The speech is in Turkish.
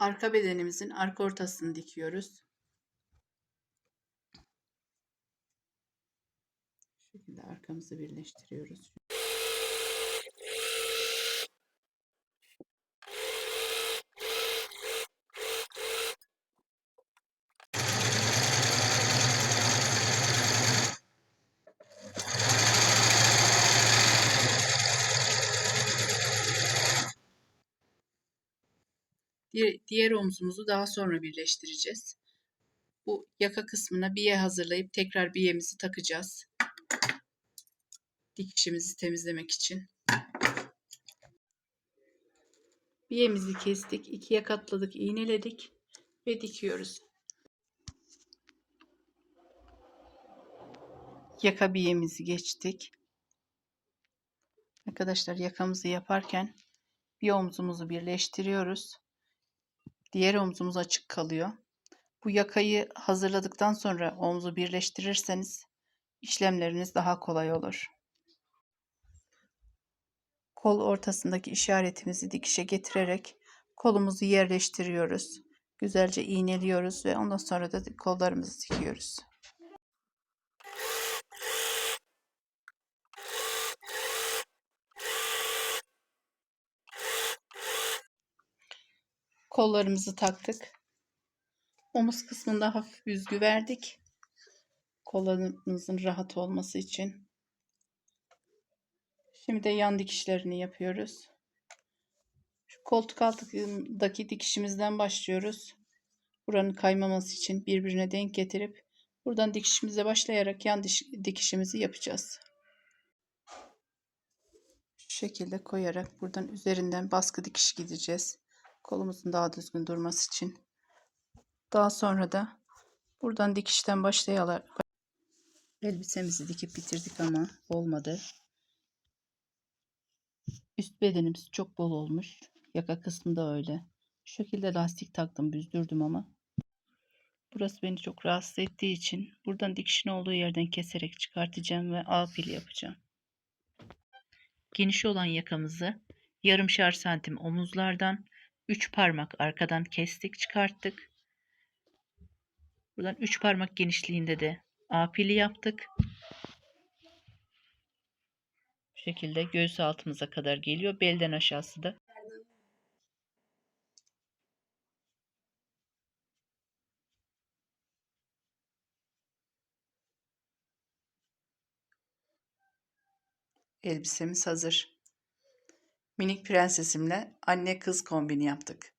Arka bedenimizin arka ortasını dikiyoruz. Şu şekilde arkamızı birleştiriyoruz. Diğer, omzumuzu daha sonra birleştireceğiz. Bu yaka kısmına biye hazırlayıp tekrar biyemizi takacağız. Dikişimizi temizlemek için. Biyemizi kestik, ikiye katladık, iğneledik ve dikiyoruz. Yaka biyemizi geçtik. Arkadaşlar yakamızı yaparken bir omzumuzu birleştiriyoruz. Diğer omzumuz açık kalıyor. Bu yakayı hazırladıktan sonra omzu birleştirirseniz işlemleriniz daha kolay olur. Kol ortasındaki işaretimizi dikişe getirerek kolumuzu yerleştiriyoruz. Güzelce iğneliyoruz ve ondan sonra da kollarımızı dikiyoruz. Kollarımızı taktık. Omuz kısmında hafif büzgü verdik. Kollarımızın rahat olması için. Şimdi de yan dikişlerini yapıyoruz. Şu koltuk altındaki dikişimizden başlıyoruz. Buranın kaymaması için birbirine denk getirip buradan dikişimize başlayarak yan dikişimizi yapacağız. Şu şekilde koyarak buradan üzerinden baskı dikiş gideceğiz. Kolumuzun daha düzgün durması için. Daha sonra da buradan dikişten başlayarak elbisemizi dikip bitirdik ama olmadı. Üst bedenimiz çok bol olmuş. Yaka kısmı da öyle. Şu şekilde lastik taktım, büzdürdüm ama. Burası beni çok rahatsız ettiği için buradan dikişin olduğu yerden keserek çıkartacağım ve A pili yapacağım. Geniş olan yakamızı yarımşar santim omuzlardan 3 parmak arkadan kestik çıkarttık. Buradan 3 parmak genişliğinde de A pili yaptık. Bu şekilde göğüs altımıza kadar geliyor. Belden aşağısı da. Elbisemiz hazır. Minik prensesimle anne kız kombini yaptık.